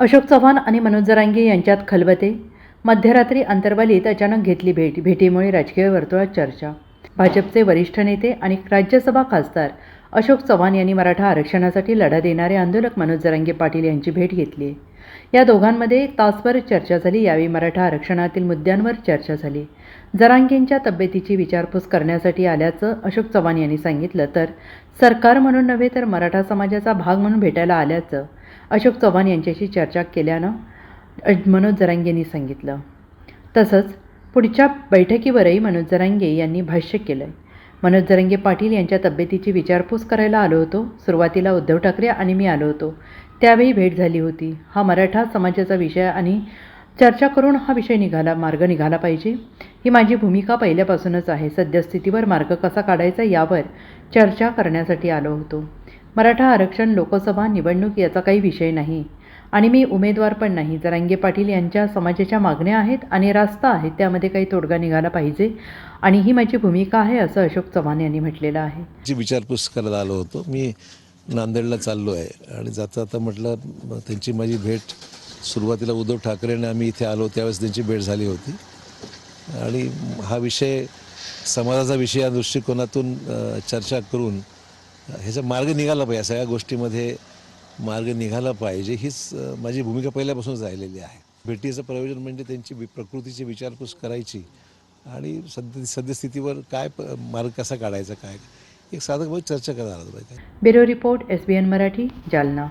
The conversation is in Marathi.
अशोक चव्हाण आणि मनोज जरांगे यांच्यात खलबते. मध्यरात्री अंतर्वालीत अचानक घेतली भेट. भेटीमुळे राजकीय वर्तुळात चर्चा. भाजपचे वरिष्ठ नेते आणि राज्यसभा खासदार अशोक चव्हाण यांनी मराठा आरक्षणासाठी लढा देणारे आंदोलक मनोज जरांगे पाटील यांची भेट घेतली. या दोघांमध्ये तासभर चर्चा झाली. यावेळी मराठा आरक्षणातील मुद्द्यांवर चर्चा झाली. जरांगेंच्या तब्येतीची विचारपूस करण्यासाठी आल्याचं अशोक चव्हाण यांनी सांगितलं. तर सरकार म्हणून नव्हे तर मराठा समाजाचा भाग म्हणून भेटायला आल्याचं अशोक चव्हाण यांच्याशी चर्चा केल्यानं मनोज जरांगेंनी सांगितलं. तसंच पुढच्या बैठकीवरही मनोज जरांगे यांनी भाष्य केलं आहे मनोज जरांगे पाटील यांच्या तब्येतीची विचारपूस करायला आलो होतो. सुरुवातीला उद्धव ठाकरे आणि मी आलो होतो. त्यावेळी भेट झाली होती. हा मराठा समाजाचा विषय आणि चर्चा करून हा विषय निघाला मार्ग निघाला पाहिजे. ही माझी भूमिका पहिल्यापासूनच आहे. सद्यस्थितीवर मार्ग कसा काढायचा यावर चर्चा करण्यासाठी आलो होतो. मराठा आरक्षण लोकसभा निवडणूक याचा काही विषय नाही. आणि मी उमेदवार पण नाही. जरांगे पाटील यांच्या समाजाच्या मागण्या आहेत आणि रास्ता आहे त्यामध्ये काही तोडगा निघाला पाहिजे आणि ही माझी भूमिका आहे असं अशोक चव्हाण यांनी म्हटलेलं आहे. विचारपूस करायला आलो होतो मी नांदेडला चाललो आहे आणि जाता जाता म्हटलं त्यांची माझी भेट सुरुवातीला उद्धव ठाकरे आणि आम्ही इथे आलो त्यावेळेस त्यांची भेट झाली होती. आणि हा विषय समाजाचा विषय या दृष्टिकोनातून चर्चा करून ह्याचा मार्ग निघाला पाहिजे सगळ्या गोष्टीमध्ये मार्ग निघाला पाहिजे. हीच माझी भूमिका पहिल्यापासूनच राहिलेली आहे. भेटीचं प्रयोजन म्हणजे त्यांची प्रकृतीची विचारपूस करायची आणि सद्य सद्यस्थितीवर काय प- मार्ग कसा काढायचा काय? एक साधक चर्चा करायला पाहिजे bureau report S B N Marathi Jalna.